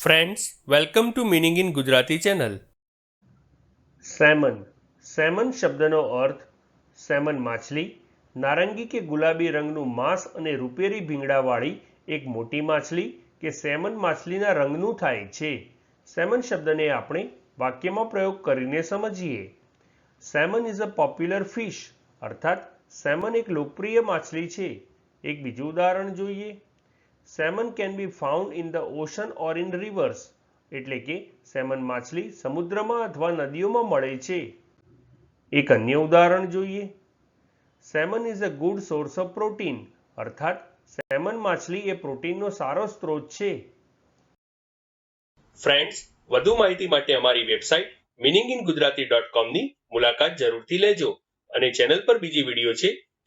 Friends welcome to meaning in Gujarati channel salmon salmon શબ્દનો અર્થ સેમન માછલી નારંગી કે ગુલાબી રંગનું માંસ અને રૂપેરી ભીંગડાવાળી એક મોટી માછલી કે સેમન માછલીના રંગનું થાય છે સેમન શબ્દને આપણે વાક્યમાં પ્રયોગ કરીને સમજીએ salmon is a popular fish અર્થાત સેમન એક લોકપ્રિય માછલી છે એક બીજું ઉદાહરણ જોઈએ salmon can be found in the ocean or in rivers. એટલે કે સેમન માછલી સમુદ્રમાં અથવા નદીઓમાં મળે છે. એક અન્ય ઉદાહરણ જોઈએ. Salmon is a good source of protein. અર્થાત, સેમન માછલી એ પ્રોટીનનો સારો સ્ત્રોત છે. ફ્રેન્ડ્સ, વધુ માહિતી માટે અમારી website meaning in Gujarati dot કોમની મુલાકાત જરૂરથી લેજો અને ચેનલ પર બીજી વીડિયો છે